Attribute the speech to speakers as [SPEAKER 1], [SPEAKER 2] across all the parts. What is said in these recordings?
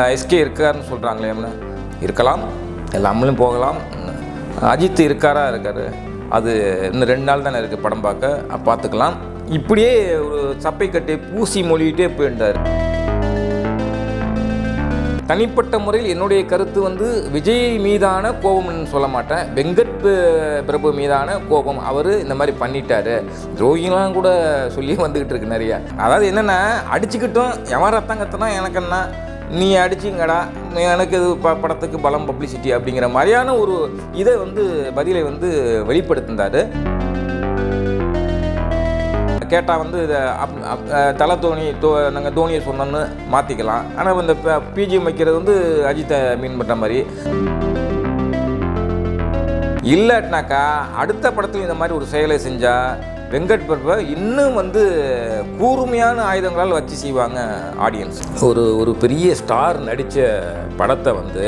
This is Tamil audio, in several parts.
[SPEAKER 1] எஸ்கே இருக்காருன்னு சொல்கிறாங்களே இருக்கலாம் எல்லாமலும் போகலாம். அஜித் இருக்காரா இருக்காரு. அது இன்னும் ரெண்டு நாள் தானே இருக்குது படம் பார்க்க. பார்த்துக்கலாம். இப்படியே ஒரு சப்பை கட்டி பூசி மொழிகிட்டே போயிருந்தார் தனிப்பட்ட முறையில் என்னுடைய கருத்து வந்து விஜய் மீதான கோபம்னு சொல்ல மாட்டேன். வெங்கட் பிரபு மீதான கோபம். அவர் இந்த மாதிரி பண்ணிட்டாரு. துரோகிலாம் கூட சொல்லி வந்துக்கிட்டு இருக்கு நிறைய. அதாவது என்னென்னா அடிச்சுக்கிட்டோம். எவன் ரத்தம் கத்துனா எனக்கு என்ன? நீ அடிச்சிங்கடா எனக்கு இது ப படத்துக்கு பலம் பப்ளிசிட்டி அப்படிங்கிற மாதிரியான ஒரு இதை வந்து பதிலை வந்து வெளிப்படுத்தினார். கேட்டால் வந்து இதை அப் அப் தலை தோனி தோ நாங்கள் தோனியை சொன்னோன்னு மாற்றிக்கலாம் ஆனால் இந்த பிஜிஎம் வைக்கிறது வந்து அஜித்தை மீன் பண்ணுற மாதிரி. இல்லாட்டினாக்கா அடுத்த படத்தில் இந்த மாதிரி ஒரு செயலை செஞ்சால் வெங்கட் பிரபு இன்னும் வந்து கூர்மையான ஆயுதங்களால் வச்சு செய்வாங்க ஆடியன்ஸ் ஒரு ஒரு பெரிய ஸ்டார் நடித்த படத்தை வந்து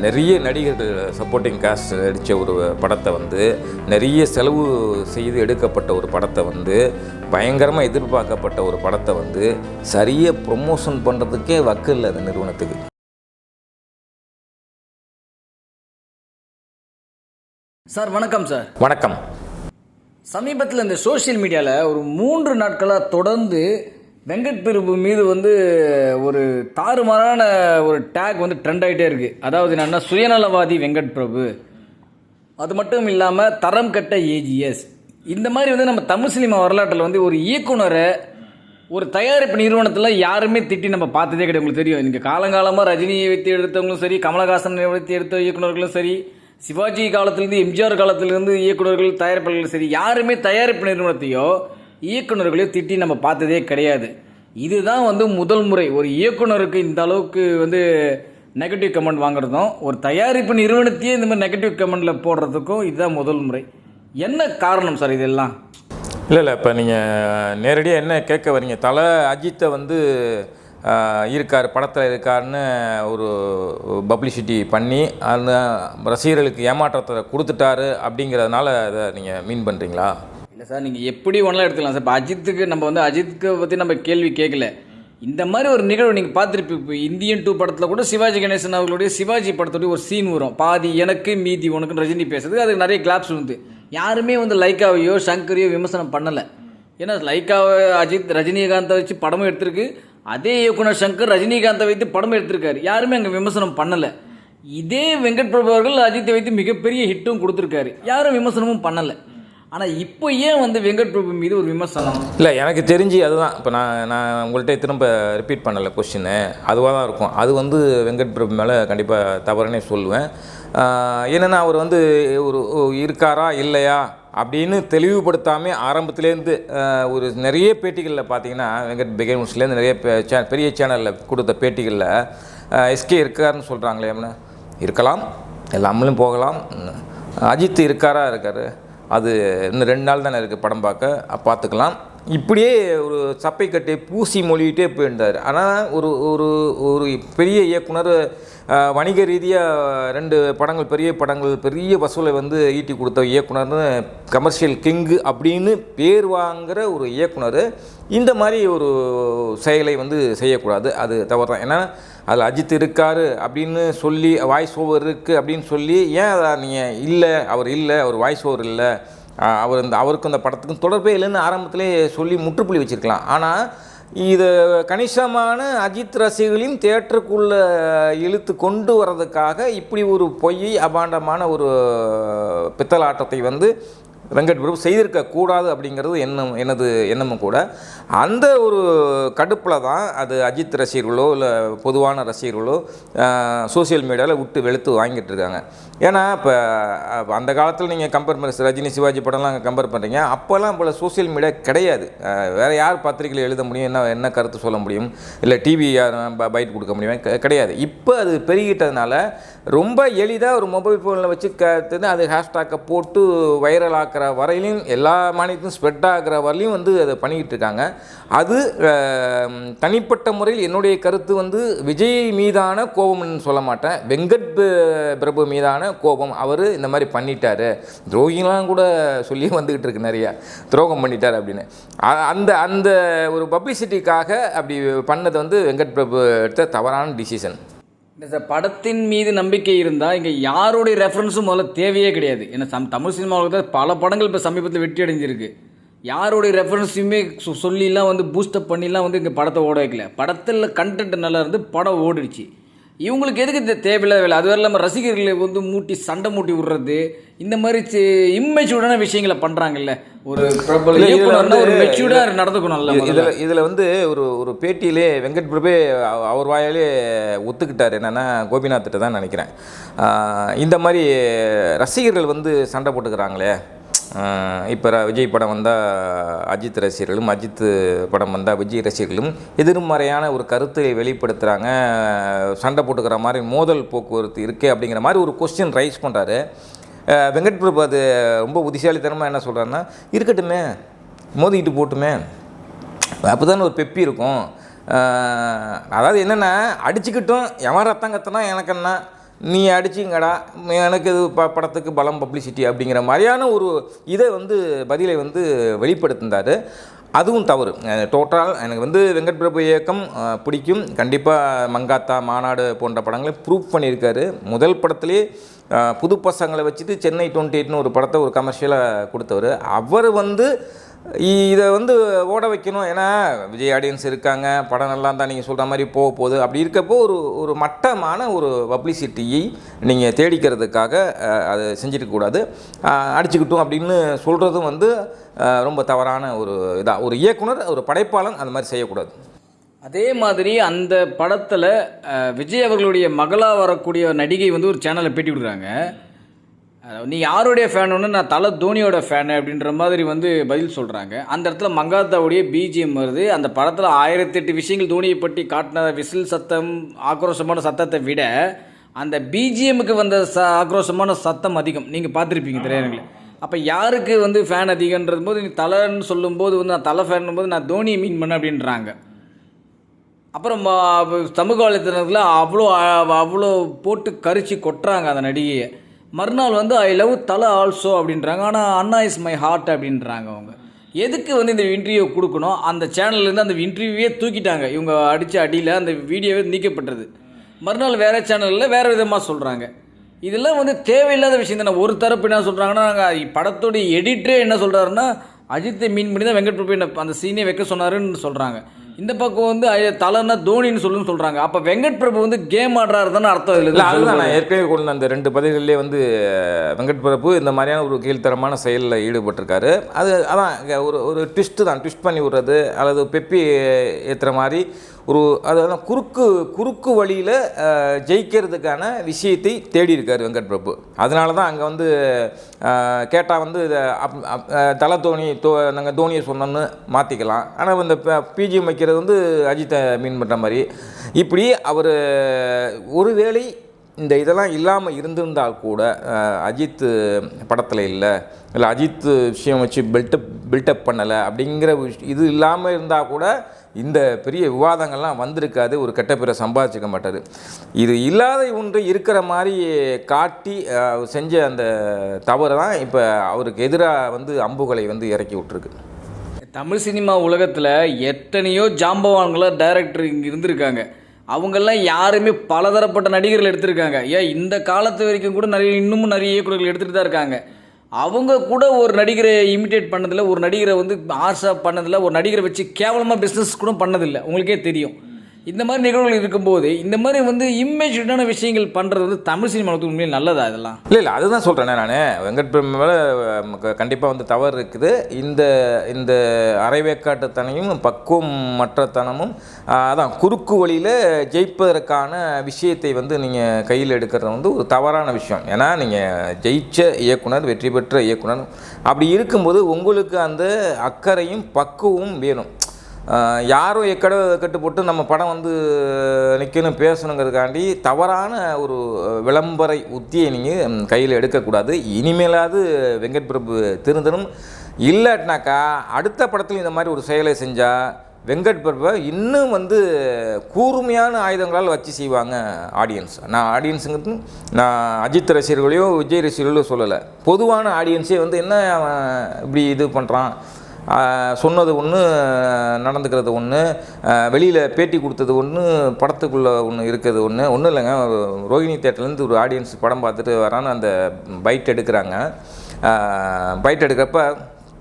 [SPEAKER 1] நிறைய நடிகர்கள் சப்போர்ட்டிங் காஸ்ட் நடித்த ஒரு படத்தை வந்து நிறைய செலவு செய்து எடுக்கப்பட்ட ஒரு படத்தை வந்து பயங்கரமாக எதிர்பார்க்கப்பட்ட ஒரு படத்தை வந்து சரியாக ப்ரொமோஷன் பண்ணுறதுக்கே வக்கு இல்லை அந்த நிறுவனத்துக்கு.
[SPEAKER 2] சார் வணக்கம் சார்.
[SPEAKER 1] வணக்கம்.
[SPEAKER 2] சமீபத்தில் இந்த சோஷியல் மீடியாவில் ஒரு மூன்று நாட்களாக தொடர்ந்து வெங்கட் பிரபு மீது வந்து ஒரு தாறுமாறான ஒரு டேக் வந்து ட்ரெண்ட் ஆகிட்டே இருக்குது அதாவது என்னென்னா சுயநலவாதி வெங்கட் பிரபு. அது மட்டும் இல்லாமல் தரம் கட்ட ஏஜிஎஸ் இந்த மாதிரி வந்து நம்ம தமிழ் சினிமா வரலாற்றில் வந்து ஒரு இயக்குனரை ஒரு தயாரிப்பு நிறுவனத்தில் யாருமே திட்டி நம்ம பார்த்ததே கிடையாது. உங்களுக்கு தெரியும். இன்றைக்கி காலங்காலமாக ரஜினியை வைத்து எடுத்தவங்களும் சரி கமலஹாசனை வைத்து எடுத்த இயக்குனர்களும் சரி சிவாஜி காலத்திலேருந்து எம்ஜிஆர் காலத்திலேருந்து இயக்குனர்கள் தயாரிப்பாளர்கள் சரி யாருமே தயாரிப்பு நிறுவனத்தையோ இயக்குனர்களையோ திட்டி நம்ம பார்த்ததே கிடையாது. இதுதான் வந்து முதல் முறை. ஒரு இயக்குனருக்கு இந்த அளவுக்கு வந்து நெகட்டிவ் கமெண்ட் வாங்குறதும் ஒரு தயாரிப்பு நிறுவனத்தையே இந்த மாதிரி நெகட்டிவ் கமெண்டில் போடுறதுக்கும் இதுதான் முதல் முறை. என்ன காரணம் சார் இதெல்லாம்?
[SPEAKER 1] இல்லை இல்லை இப்போ நீங்கள் நேரடியாக என்ன கேட்க வரீங்க? தலை அஜித்தை வந்து இருக்கார் படத்தில் இருக்காருன்னு ஒரு பப்ளிசிட்டி பண்ணி அந்த ரசிகர்களுக்கு ஏமாற்றத்தை கொடுத்துட்டாரு அப்படிங்கிறதுனால அதை நீங்கள் மீன் பண்ணுறீங்களா
[SPEAKER 2] இல்லை சார் நீங்கள் எப்படி ஒன்றா எடுத்துக்கலாம் சார். இப்போ அஜித்துக்கு நம்ம வந்து அஜித்துக்கு பற்றி நம்ம கேள்வி கேட்கல இந்த மாதிரி ஒரு நிகழ்வு நீங்கள் பார்த்துருப்பீங்க இப்போ இந்தியன் டூ படத்தில் கூட சிவாஜி கணேசன் அவர்களுடைய சிவாஜி படத்துடைய ஒரு சீன் வரும். பாதி எனக்கு மீதி உனக்குன்னு ரஜினி பேசுறது. அதுக்கு நிறைய கிளாப்ஸ் வந்து யாருமே வந்து லைக்காவையோ சங்கரையோ விமர்சனம் பண்ணலை. ஏன்னா லைக்காவை அஜித் ரஜினிகாந்தை வச்சு படமும் எடுத்திருக்கு. அதே இயக்குனர் சங்கர் ரஜினிகாந்தை வைத்து படம் எடுத்திருக்காரு. யாருமே அங்கே விமர்சனம் பண்ணலை. இதே வெங்கட் பிரபு அவர்கள் அஜித்தை வைத்து மிகப்பெரிய ஹிட்டும் கொடுத்துருக்காரு. யாரும் விமர்சனமும் பண்ணலை. ஆனால் இப்போ ஏன் வந்து வெங்கட் பிரபு மீது ஒரு விமர்சனம்?
[SPEAKER 1] இல்லை எனக்கு தெரிஞ்சு அதுதான். இப்போ நான் நான் உங்கள்கிட்ட திரும்ப ரிப்பீட் பண்ணலை கொஷின்னு அதுவாக தான் இருக்கும். அது வந்து வெங்கட் பிரபு மேலே கண்டிப்பாக தவறுனே சொல்லுவேன். என்னென்னா அவர் வந்து ஒரு இருக்காரா இல்லையா? அப்படின்னு தெளிவுபடுத்தாமல் ஆரம்பத்துலேருந்து ஒரு நிறைய பேட்டிகளில் பார்த்தீங்கன்னா வெங்கட் பிகேன்ஸ்லேருந்து நிறைய சே- பெரிய சேனலில் கொடுத்த பேட்டிகளில் எஸ்கே இருக்காருன்னு சொல்கிறாங்களே இருக்கலாம் எல்லாமலும் போகலாம். அஜித் இருக்காரா இருக்கார். அது இன்னும் ரெண்டு நாள் தானே இருக்குது படம் பார்க்க. பார்த்துக்கலாம் இப்படியே ஒரு சப்பை கட்டி பூசி மொழிகிட்டே போயிருந்தார். ஆனால் ஒரு ஒரு ஒரு பெரிய இயக்குனர் வணிக ரீதியாக ரெண்டு படங்கள் பெரிய படங்கள் பெரிய வசூலை வந்து ஈட்டி கொடுத்த இயக்குனர்னு கமர்ஷியல் கிங்கு அப்படின்னு பேர் வாங்குகிற ஒரு இயக்குனர் இந்த மாதிரி ஒரு செயலை வந்து செய்யக்கூடாது. அது தவறு தான் ஏன்னா அதில் அஜித் இருக்கார் அப்படின்னு சொல்லி வாய்ஸ் ஓவர் இருக்குது அப்படின்னு சொல்லி ஏன் அதை நீங்கள் இல்லை அவர் இல்லை அவர் வாய்ஸ் ஓவர் இல்லை? அவர் இந்த அவருக்கும் இந்த படத்துக்கும் தொடர்பே இல்லைன்னு ஆரம்பத்திலே சொல்லி முற்றுப்புள்ளி வச்சுருக்கலாம். ஆனால் இது கணிசமான அஜித் ரசிகர்களின் தேட்டருக்குள்ளே இழுத்து கொண்டு வர்றதுக்காக இப்படி ஒரு பொய் அபாண்டமான ஒரு பித்தலாட்டத்தை வந்து வெங்கட் பிரபு செய்திருக்கக்கூடாது அப்படிங்கிறது எண்ணம் எனது எண்ணமும் கூட. அந்த ஒரு கடுப்பில் தான் அது அஜித் ரசிகர்களோ இல்லை பொதுவான ரசிகர்களோ சோஷியல் மீடியாவில் விட்டு வெளுத்து வாங்கிட்டு இருக்காங்க. ஏன்னா இப்போ அந்த காலத்தில் நீங்கள் கம்பேர் பண்ண ரஜினி சிவாஜி படம்லாம் கம்பேர் பண்ணுறீங்க அப்போல்லாம் போல் சோஷியல் மீடியா கிடையாது. வேறு யார் பத்திரிகையில் எழுத முடியும்? என்ன என்ன கருத்து சொல்ல முடியும்? இல்லை டிவி யார் பைட் கொடுக்க முடியும்? கிடையாது. இப்போ அது பெருகிட்டதுனால ரொம்ப எளிதாக ஒரு மொபைல் ஃபோனில் வச்சு கற்றுன்னு அது ஹேஷ்டாக்கை போட்டு வைரல் ஆக்குற வரையிலையும் எல்லா மாநிலத்திலும் ஸ்ப்ரெட் ஆகிற வரையிலையும் வந்து அதை பண்ணிக்கிட்டு இருக்காங்க. அது தனிப்பட்ட முறையில் என்னுடைய கருத்து வந்து விஜய் மீதான கோபம்னு சொல்ல மாட்டேன். வெங்கட் பிரபு மீதான கோபம். அவர் இந்த மாதிரி பண்ணிட்டாரு. துரோகிலாம் கூட சொல்லி வந்துக்கிட்டு இருக்கு நிறையா. துரோகம் பண்ணிட்டார் அப்படின்னு. அந்த அந்த ஒரு பப்ளிசிட்டிக்காக அப்படி பண்ணது வந்து வெங்கட் பிரபு எடுத்த தவறான டிசிஷன்
[SPEAKER 2] இந்த படத்தின் மீது நம்பிக்கை இருந்தால் இங்கே யாருடைய ரெஃபரன்ஸும் முதல்ல தேவையே கிடையாது. ஏன்னா சம் தமிழ் சினிமாவில் தான் பல படங்கள் இப்போ சமீபத்தில் வெற்றி அடைஞ்சிருக்கு. யாருடைய ரெஃபரன்ஸையுமே சொல்லிலாம் வந்து பூஸ்டப் பண்ணிலாம் வந்து இங்கே படத்தை ஓட வைக்கல. படத்தில் கண்டென்ட் நல்லா இருந்து படம் ஓடிடுச்சு. இவங்களுக்கு எதுக்கு இந்த தேவையில்லாத வேலை? அதுவரை இல்லாமல் ரசிகர்களை வந்து மூட்டி சண்டை மூட்டி விடுறது இந்த மாதிரி இம்மெச்சூர்டான விஷயங்களை பண்ணுறாங்கல்ல ஒரு பிரபல
[SPEAKER 1] இல்ல,
[SPEAKER 2] ஒரு மெச்சூர்டாக நடந்துக்கணும்ல முதல்ல.
[SPEAKER 1] இதில் இதில் வந்து ஒரு ஒரு பேட்டியிலே வெங்கட் பிரபே அவ- அவர் வாயாலே ஒத்துக்கிட்டார். என்னென்னா கோபிநாத்திட்ட தான் நினைக்கிறேன். இந்த மாதிரி ரசிகர்கள் வந்து சண்டை போட்டுக்கிறாங்களே இப்போ விஜய் படம் வந்தால் அஜித் ரசிகர்களும் அஜித் படம் வந்தால் விஜய் ரசிகர்களும் எதிர்மறையான ஒரு கருத்தை வெளிப்படுத்துகிறாங்க சண்டை போட்டுக்கிற மாதிரி மோதல் போக்குவரத்து இருக்கே அப்படிங்கிற மாதிரி ஒரு கொஸ்டின் ரைஸ் பண்ணுறாரு வெங்கட் பிரபு அது ரொம்ப புத்திசாலித்தனமாக என்ன சொல்கிறாருன்னா இருக்கட்டுமே மோதிக்கிட்டு போட்டுமே. அப்போ தானே ஒரு பெப்பி இருக்கும். அதாவது என்னென்னா அடிச்சுக்கிட்டும் எவன் ரத்தம் கத்துனா எனக்கு என்ன? நீ அடிச்சிங்கடா எனக்கு இது ப படத்துக்கு பலம் பப்ளிசிட்டி அப்படிங்கிற மாதிரியான ஒரு இதை வந்து பதிலை வந்து வெளிப்படுத்தினார். அதுவும் தவறு. டோட்டல் எனக்கு வந்து வெங்கட் பிரபு இயக்கம் பிடிக்கும். கண்டிப்பாக மங்காத்தா மாநாடு போன்ற படங்களை ப்ரூவ் பண்ணியிருக்காரு. முதல் படத்திலே புது பசங்களை வச்சுட்டு சென்னை டுவெண்ட்டி எயிட்னு ஒரு படத்தை ஒரு கமர்ஷியலாக கொடுத்தவர். அவர் வந்து இதை வந்து ஓட வைக்கணும். ஏன்னா விஜய் ஆடியன்ஸ் இருக்காங்க. படம் நல்லா தான் நீங்கள் சொல்கிற மாதிரி போக போகுது. அப்படி இருக்கப்போ ஒரு ஒரு மட்டமான ஒரு பப்ளிசிட்டியை நீங்கள் தேடிக்கிறதுக்காக அதை செஞ்சிருக்கக்கூடாது அடிச்சுக்கிட்டோம் அப்படின்னு சொல்கிறதும் வந்து ரொம்ப தவறான ஒரு இதாக ஒரு இயக்குனர் ஒரு படைப்பாளன் அந்த மாதிரி செய்யக்கூடாது.
[SPEAKER 2] அதே மாதிரி அந்த படத்தில் விஜய் அவர்களுடைய மகளாக வரக்கூடிய நடிகை வந்து ஒரு சேனலில் பேட்டி கொடுக்குறாங்க. நீ யாருடைய ஃபேன் ஒன்று நான் தலை தோனியோட ஃபேனு அப்படின்ற மாதிரி வந்து பதில் சொல்கிறாங்க அந்த இடத்துல மங்காத்தாவுடைய பிஜிஎம் வருது. அந்த படத்தில் ஆயிரத்தெட்டு விஷயங்கள் தோனியை பற்றி காட்டின விசில் சத்தம் ஆக்ரோஷமான சத்தத்தை விட அந்த பிஜிஎம்முக்கு வந்த ச ஆக்ரோஷமான சத்தம் அதிகம். நீங்கள் பார்த்துருப்பீங்க திரையரங்கில். அப்போ யாருக்கு வந்து ஃபேன் அதிகன்றது போது நீ தலைன்னு சொல்லும்போது வந்து நான் தலை ஃபேன் போது நான் தோனியை மீன் பண்ண அப்படின்றாங்க. அப்புறம் சமூக வலைத்தளத்தில் அவ்வளோ அவ்வளோ போட்டு கரிச்சு கொட்டுறாங்க அந்த நடிகையை. மறுநாள் வந்து ஐ லவ் தலை ஆல்சோ அப்படின்றாங்க. ஆனால் அண்ணா இஸ் மை ஹார்ட் அப்படின்றாங்க அவங்க. எதுக்கு வந்து இந்த இன்டர்வியூ கொடுக்கணும்? அந்த சேனல்லேருந்து அந்த இன்டர்வியூவே தூக்கிட்டாங்க. இவங்க அடித்த அடியில் அந்த வீடியோவே நீக்கப்பட்டது. மறுநாள் வேறு சேனலில் வேறு விதமாக சொல்கிறாங்க இதெல்லாம் வந்து தேவையில்லாத விஷயம் தானே. ஒரு தரப்பு என்ன சொல்கிறாங்கன்னா நாங்கள் படத்தோடைய எடிட்டரே என்ன சொல்கிறாருன்னா அஜித்தை மீன் பண்ணி தான் வெங்கட் பிரபு என்ன அந்த சீனே வைக்க சொன்னாருன்னு சொல்கிறாங்க இந்த பக்கம் வந்து தலைன்னா தோனின்னு சொல்லுன்னு சொல்கிறாங்க அப்போ வெங்கட் பிரபு வந்து கேம் ஆடுறாரு தானே அர்த்தம்
[SPEAKER 1] இல்லை
[SPEAKER 2] இல்லை
[SPEAKER 1] அதுதான் நான் ஏற்கனவே கொண்டு அந்த ரெண்டு பதில்களே வந்து வெங்கட் பிரபு இந்த மாதிரியான ஒரு கீழ்த்தரமான செயலில் ஈடுபட்டிருக்காரு. அது அதான் ஒரு ஒரு ட்விஸ்ட்டு தான். ட்விஸ்ட் பண்ணி விடுறது அல்லது பெப்பி ஏற்றுற மாதிரி ஒரு அதாவது குறுக்கு குறுக்கு வழியில் ஜெயிக்கிறதுக்கான விஷயத்தை தேடி இருக்கார் வெங்கட் பிரபு. அதனால தான் அங்கே வந்து கேட்டால் வந்து இதை அப்- தலை தோனி தோ நாங்கள் தோனியை சொன்னோன்னு மாற்றிக்கலாம் ஆனால் இந்த பிஜிஎம் வைக்கிறது வந்து அஜித்தை மீன் பண்ணுற மாதிரி. இப்படி அவர் ஒருவேளை இந்த இதெல்லாம் இல்லாமல் இருந்திருந்தால் கூட அஜித் படத்தில் இல்லை இல்லை அஜித் விஷயம் வச்சு பில்டப் பில்டப் பண்ணலை அப்படிங்கிற விஷ்- இது இல்லாமல் இருந்தால் கூட இந்த பெரிய விவாதங்கள்லாம் வந்திருக்காது ஒரு கெட்ட பேரை சம்பாதிச்சிக்க மாட்டார். இது இல்லாத ஒன்று இருக்கிற மாதிரி காட்டி செஞ்ச அந்த தவறு தான் இப்போ அவருக்கு எதிராக வந்து அம்புகளை வந்து இறக்கி விட்டுருக்கு.
[SPEAKER 2] தமிழ் சினிமா உலகத்தில் எத்தனையோ ஜாம்பவான்களாக டைரக்டர் இங்கே இருந்திருக்காங்க. அவங்கெல்லாம் யாருமே பலதரப்பட்ட நடிகர்கள் எடுத்திருக்காங்க. ஏன் இந்த காலத்து வரைக்கும் கூட நிறைய இன்னமும் நிறைய இயக்குநர்கள் எடுத்துகிட்டு தான் இருக்காங்க. அவங்க கூட ஒரு நடிகரை இமிட்டேட் பண்ணதில்லை ஒரு நடிகரை வந்து ஆர்ஷா பண்ணதில்ல ஒரு நடிகரை வச்சு கேவலமாக பிஸ்னஸ் கூட பண்ணதில்லை. உங்களுக்கே தெரியும். இந்த மாதிரி நிகழ்வுகள் இருக்கும்போது இந்த மாதிரி வந்து இமேஜான விஷயங்கள் பண்ணுறது வந்து தமிழ் சினிமாவுக்கு உண்மையில் நல்லதா இதெல்லாம்?
[SPEAKER 1] இல்லை இல்லை அதுதான் சொல்கிறேனே நான். வெங்கட் பிரபு மேலே கண்டிப்பாக வந்து தவறு இருக்குது. இந்த இந்த அரைவேக்காட்டுத்தனையும் பக்குவம் மற்றத்தனமும் அதான் குறுக்கு வழியில் ஜெயிப்பதற்கான விஷயத்தை வந்து நீங்கள் கையில் எடுக்கிறது வந்து ஒரு தவறான விஷயம். ஏன்னா நீங்கள் ஜெயிச்ச இயக்குனர் வெற்றி பெற்ற இயக்குனர் அப்படி இருக்கும்போது உங்களுக்கு அந்த அக்கறையும் பக்குவமும் வேணும். யாரும் எக்கடோ எக்கட கட்டு போட்டு நம்ம படம் வந்து நிற்கணும் பேசணுங்கிறதுக்காண்டி தவறான ஒரு விளம்பர உத்தியை நீங்கள் கையில் எடுக்கக்கூடாது. இனிமேலாவது வெங்கட் பிரபு திருந்தணும். இல்லாட்டினாக்கா அடுத்த படத்தில் இந்த மாதிரி ஒரு செயலை செஞ்சால் வெங்கட் பிரபுவை இன்னும் வந்து கூர்மையான ஆயுதங்களால் வச்சு செய்வாங்க ஆடியன்ஸ் நான் ஆடியன்ஸுங்கிறது நான் அஜித் ரசிகர்களையோ விஜய் ரசிகர்களையோ சொல்லலை. பொதுவான ஆடியன்ஸே வந்து என்ன அவன் இப்படி இது பண்ணுறான் சொன்னது ஒன்று நடந்துக்கிறது ஒன்று வெளியில் பேட்டி கொடுத்தது ஒன்று படத்துக்குள்ளே ஒன்று இருக்கிறது ஒன்று ஒன்றும் இல்லைங்க ரோஹிணி தேட்டர்லேருந்து ஒரு ஆடியன்ஸ் படம் பார்த்துட்டு வரான்னு அந்த பைட் எடுக்கிறாங்க. பைட் எடுக்கிறப்ப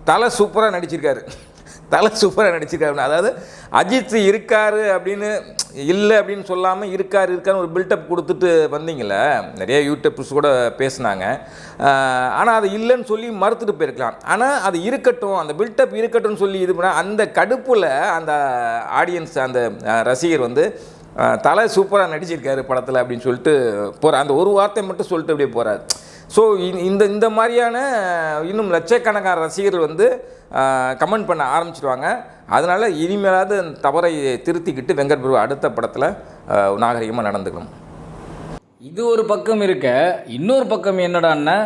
[SPEAKER 1] தலை சூப்பராக நடிச்சிருக்காரு. தலை சூப்பராக நடிச்சிருக்காரு அதாவது அஜித் இருக்காரு அப்படின்னு இல்லை அப்படின்னு சொல்லாமல் இருக்கார் இருக்காருன்னு ஒரு பில்டப் கொடுத்துட்டு வந்தீங்களே நிறைய யூடியூப்ஸ் கூட பேசினாங்க. ஆனால் அது இல்லைன்னு சொல்லி மறுத்துட்டு போயிருக்கலாம். ஆனால் அது இருக்கட்டும் அந்த பில்டப் இருக்கட்டும்னு சொல்லி இது பண்ண அந்த கடுப்பில் அந்த ஆடியன்ஸ் அந்த ரசிகர் வந்து தலை சூப்பராக நடிச்சிருக்காரு படத்தில் அப்படின்னு சொல்லிட்டு போகிற அந்த ஒரு வார்த்தை மட்டும் சொல்லிட்டு அப்படியே போகிறார் ஸோ இந்த இந்த மாதிரியான இன்னும் லட்சக்கணக்கான ரசிகர்கள் வந்து கமெண்ட் பண்ண ஆரம்பிச்சிடுவாங்க அதனால் இனிமேலாவது அந்த தவறை திருத்திக்கிட்டு வெங்கட் பிரபு அடுத்த படத்தில் நாகரிகமாக நடந்துக்கணும்.
[SPEAKER 2] இது ஒரு பக்கம் இருக்க இன்னொரு பக்கம் என்னடான்னா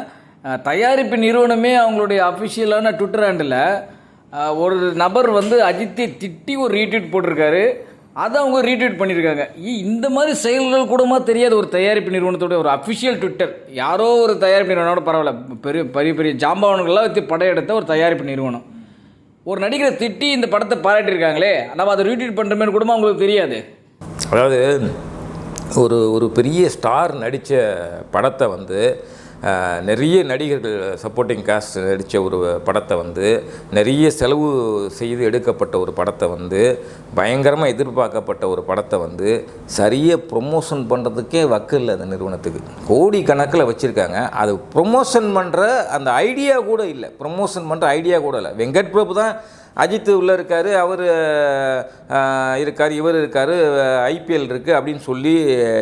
[SPEAKER 2] தயாரிப்பு நிறுவனமே அவங்களுடைய அஃபிஷியலான ட்விட்டர் ஹேண்டில் ஒரு நபர் வந்து அஜித்தை திட்டி ஒரு ரீட்வீட் போட்டிருக்காரு. அதை அவங்க ரீட்வீட் பண்ணியிருக்காங்க இந்த மாதிரி செயல்கள் கூடமா தெரியாத ஒரு தயாரிப்பு நிறுவனத்தோட ஒரு அஃபிஷியல் ட்விட்டர் யாரோ ஒரு தயாரிப்பு நிறுவனோட பரவாயில்ல. பெரிய பெரிய பெரிய ஜாம்பவான்கள்லாம் வச்சு படையெடுத்த ஒரு தயாரிப்பு நிறுவனம். ஒரு நடிகரை திட்டி இந்த படத்தை பாராட்டியிருக்காங்களே நம்ம அதை ரீட்வீட் பண்ணுற மாதிரி கூடமா அவங்களுக்கு தெரியாது.
[SPEAKER 1] அதாவது ஒரு ஒரு பெரிய ஸ்டார் நடித்த படத்தை வந்து நிறைய நடிகர்கள் சப்போர்ட்டிங் காஸ்ட் நடித்த ஒரு படத்தை வந்து நிறைய செலவு செய்து எடுக்கப்பட்ட ஒரு படத்தை வந்து பயங்கரமாக எதிர்பார்க்கப்பட்ட ஒரு படத்தை வந்து சரியாக ப்ரொமோஷன் பண்ணுறதுக்கே வக்கு இல்லை அந்த நிறுவனத்துக்கு. கோடி கணக்கில் வச்சுருக்காங்க. அது ப்ரொமோஷன் பண்ணுற அந்த ஐடியா கூட இல்லை. ப்ரொமோஷன் பண்ணுற ஐடியா கூட இல்லை. வெங்கட் பிரபு தான் அஜித் உள்ளே இருக்கார் அவர் இருக்கார் இவர் இருக்கார் ஐபிஎல் இருக்குது அப்படின்னு சொல்லி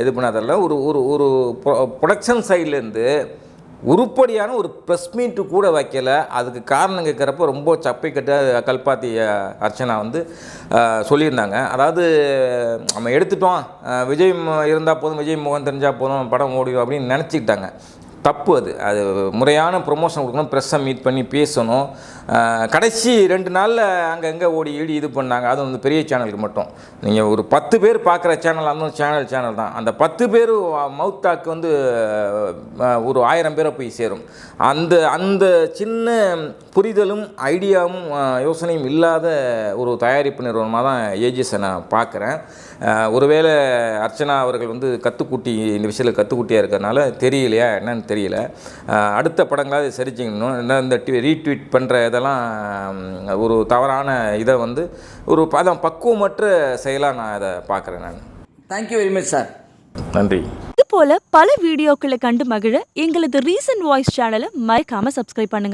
[SPEAKER 1] இது பண்ணாதெல்லாம் ஒரு ஒரு ஒரு ப்ரொடக்ஷன் சைட்லேருந்து உருப்படியான ஒரு ப்ரெஸ் மீட்டு கூட வைக்கல. அதுக்கு காரணம் கேட்குறப்ப ரொம்ப சப்பை கட்ட கல்பாத்தி அர்ச்சனா வந்து சொல்லியிருந்தாங்க. அதாவது நம்ம எடுத்துட்டோம். விஜய் இருந்தால் போதும் விஜய் முகம் தெரிஞ்சால் போதும் படம் ஓடிடும் அப்படின்னு நினச்சிக்கிட்டாங்க. தப்பு அது. அது முறையான ப்ரொமோஷன் கொடுக்கணும் ப்ரெஸ்ஸை மீட் பண்ணி பேசணும். கடைசி ரெண்டு நாளில் அங்கே எங்கே ஓடி ஈடி இது பண்ணாங்க. அது வந்து பெரிய சேனலுக்கு மட்டும். நீங்கள் ஒரு பத்து பேர் பார்க்குற சேனல் அந்த சேனல் சேனல் தான். அந்த பத்து பேர் மவுத் டாக் வந்து ஒரு ஆயிரம் பேரை போய் சேரும். அந்த அந்த சின்ன புரிதலும் ஐடியாவும் யோசனையும் இல்லாத ஒரு தயாரிப்பு நிறுவனமாக தான் ஏஜிஎஸை நான் பார்க்குறேன் ஒருவேளை அர்ச்சனா அவர்கள் வந்து கற்றுக்குட்டி இந்த விஷயத்தில் கற்றுக்குட்டியாக இருக்கிறதுனால தெரியலையா என்னன்னு தெரியல. அடுத்த படங்களாவது சரி செய்யணும் என்ன இந்த ரீட்வீட் பண்ணுற இதெல்லாம் ஒரு தவறான இதை வந்து ஒரு அதான் பக்குவமற்ற செயலாக நான் இதை பார்க்குறேன் நான்.
[SPEAKER 2] தேங்க்யூ வெரி மச் சார்
[SPEAKER 1] நன்றி.
[SPEAKER 3] இது போல பல வீடியோக்களை கண்டு மகிழ எங்களது ரீசன்ட் வாய்ஸ் சேனலை மறக்காம சப்ஸ்கிரைப் பண்ணுங்க.